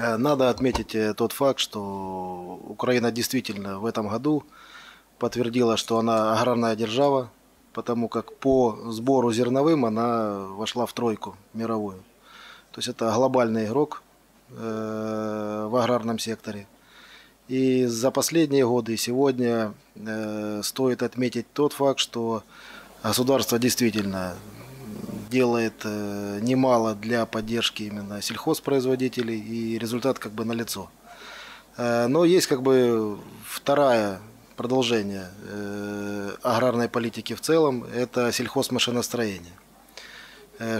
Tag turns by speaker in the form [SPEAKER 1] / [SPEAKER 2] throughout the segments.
[SPEAKER 1] Э, надо отметить э, тот факт, что Украина действительно в этом году подтвердила, что она аграрная держава, потому как по сбору зерновым она вошла в тройку мировую. То есть это глобальный игрок в аграрном секторе. И за последние годы и сегодня стоит отметить тот факт, что государство действительно делает э, немало для поддержки именно сельхозпроизводителей, и результат как бы налицо. Э, но есть как бы второе продолжение э, аграрной политики в целом, это сельхозмашиностроение.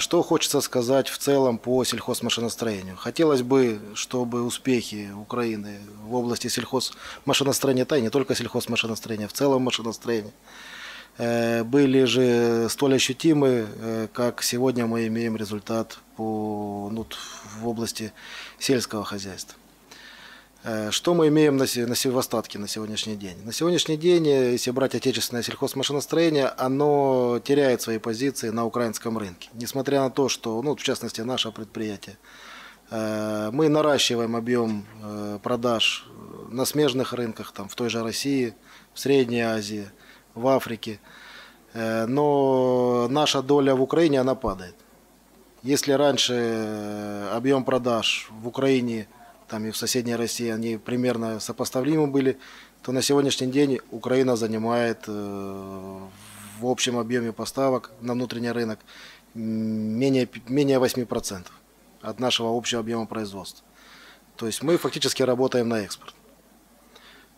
[SPEAKER 1] Что хочется сказать в целом по сельхозмашиностроению? Хотелось бы, чтобы успехи Украины в области сельхозмашиностроения, да и не только сельхозмашиностроения, в целом машиностроения, были же столь ощутимы, э, как сегодня мы имеем результат по, ну, в области сельского хозяйства. Э, что мы имеем на, на, в остатке на сегодняшний день? На сегодняшний день, если брать отечественное сельхозмашиностроение, оно теряет свои позиции на украинском рынке. Несмотря на то, что, ну, в частности, наше предприятие, мы наращиваем объем продаж на смежных рынках, там, в той же России, в Средней Азии – в Африке. Э, но наша доля в Украине, она падает. Если раньше э, объем продаж в Украине там и в соседней России, они примерно сопоставимы были, то на сегодняшний день Украина занимает э, в общем объеме поставок на внутренний рынок менее, менее 8% от нашего общего объема производства. То есть мы фактически работаем на экспорт.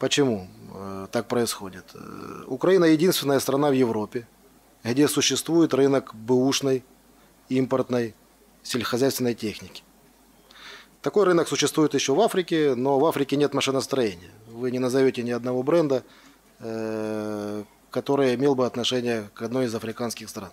[SPEAKER 1] Почему э, так происходит? Э, Украина единственная страна в Европе, где существует рынок бэушной импортной сельскохозяйственной техники. Такой рынок существует еще в Африке, но в Африке нет машиностроения. Вы не назовете ни одного бренда, э, который имел бы отношение к одной из африканских стран.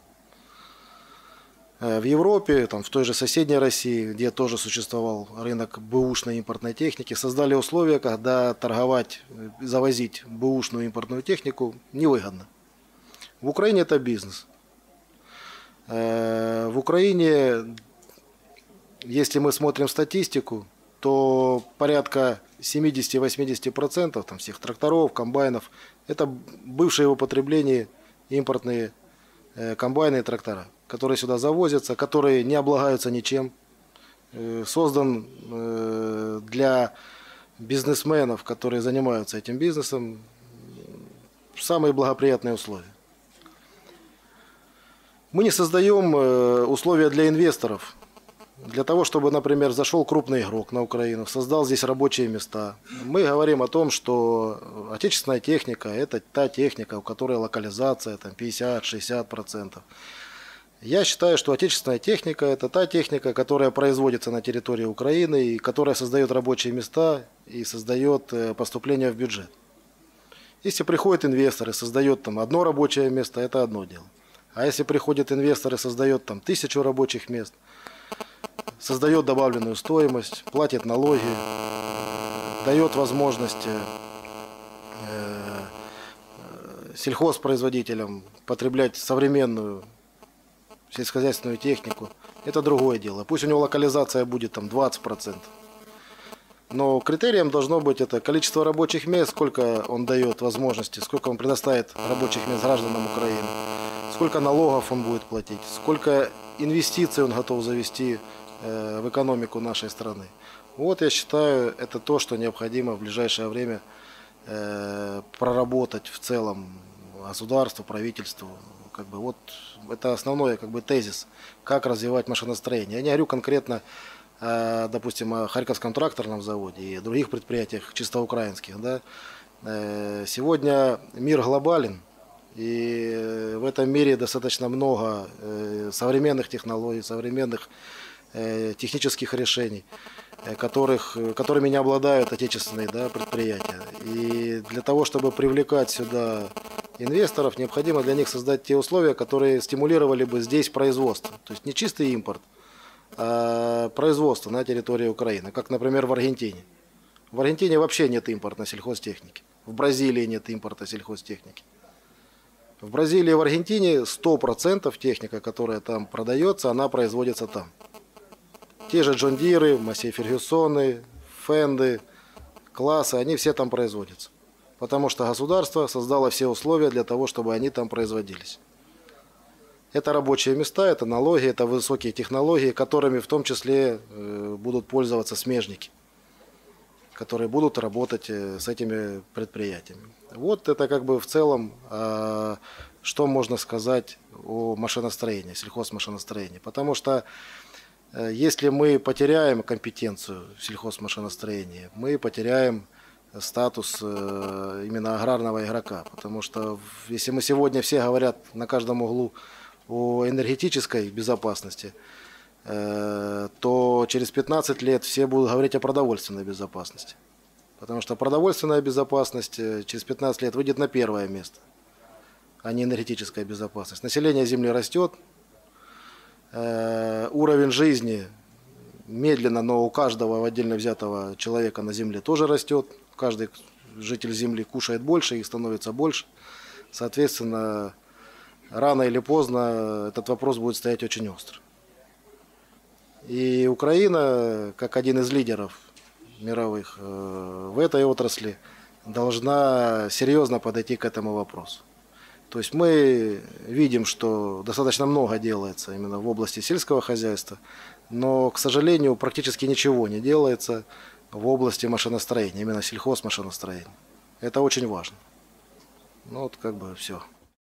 [SPEAKER 1] Э, в Европе, там, в той же соседней России, где тоже существовал рынок бэушной импортной техники, создали условия, когда торговать, э, завозить бэушную импортную технику невыгодно. В Украине это бизнес. Э, в Украине, если мы смотрим статистику, то порядка 70-80% там, всех тракторов, комбайнов, это бывшие в употреблении импортные комбайны и трактора которые сюда завозятся, которые не облагаются ничем. Э, создан э, для бизнесменов, которые занимаются этим бизнесом, самые благоприятные условия. Мы не создаем э, условия для инвесторов, для того, чтобы, например, зашел крупный игрок на Украину, создал здесь рабочие места. Мы говорим о том, что отечественная техника – это та техника, у которой локализация там, 50-60%. Я считаю, что отечественная техника – это та техника, которая производится на территории Украины и которая создает рабочие места и создает э, поступление в бюджет. Если приходит инвестор и создает там одно рабочее место, это одно дело. А если приходит инвестор и создает там тысячу рабочих мест, создает добавленную стоимость, платит налоги, дает возможность э, э, сельхозпроизводителям потреблять современную сельскохозяйственную технику, это другое дело. Пусть у него локализация будет там 20%. Но критерием должно быть это количество рабочих мест, сколько он дает возможности, сколько он предоставит рабочих мест гражданам Украины, сколько налогов он будет платить, сколько инвестиций он готов завести э, в экономику нашей страны. Вот я считаю, это то, что необходимо в ближайшее время э, проработать в целом государству, правительству, как бы вот это основной как бы тезис, как развивать машиностроение. Я не говорю конкретно, э, допустим, о Харьковском тракторном заводе и других предприятиях чисто украинских. Да. Э, сегодня мир глобален, и в этом мире достаточно много э, современных технологий, современных технических решений, которых, которыми не обладают отечественные да, предприятия. И для того, чтобы привлекать сюда инвесторов, необходимо для них создать те условия, которые стимулировали бы здесь производство. То есть не чистый импорт, а производство на территории Украины, как, например, в Аргентине. В Аргентине вообще нет импорта сельхозтехники. В Бразилии нет импорта сельхозтехники. В Бразилии и в Аргентине 100% техника, которая там продается, она производится там. Те же Джон Диры, Массей Фергюсоны, фенды, классы, они все там производятся. Потому что государство создало все условия для того, чтобы они там производились. Это рабочие места, это налоги, это высокие технологии, которыми в том числе э, будут пользоваться смежники, которые будут работать э, с этими предприятиями. Вот это как бы в целом, э, что можно сказать о машиностроении, сельхозмашиностроении. Потому что если мы потеряем компетенцию в сельхозмашиностроении, мы потеряем статус именно аграрного игрока. Потому что если мы сегодня все говорят на каждом углу о энергетической безопасности, э, то через 15 лет все будут говорить о продовольственной безопасности. Потому что продовольственная безопасность э, через 15 лет выйдет на первое место, а не энергетическая безопасность. Население Земли растет, э, уровень жизни медленно, но у каждого отдельно взятого человека на Земле тоже растет. Каждый житель Земли кушает больше, их становится больше. Соответственно, рано или поздно этот вопрос будет стоять очень остро. И Украина, как один из лидеров мировых э, в этой отрасли, должна серьезно подойти к этому вопросу. То есть мы видим, что достаточно много делается именно в области сельского хозяйства, но, к сожалению, практически ничего не делается в области машиностроения, именно сельхозмашиностроения. Это очень важно. Ну вот как бы все.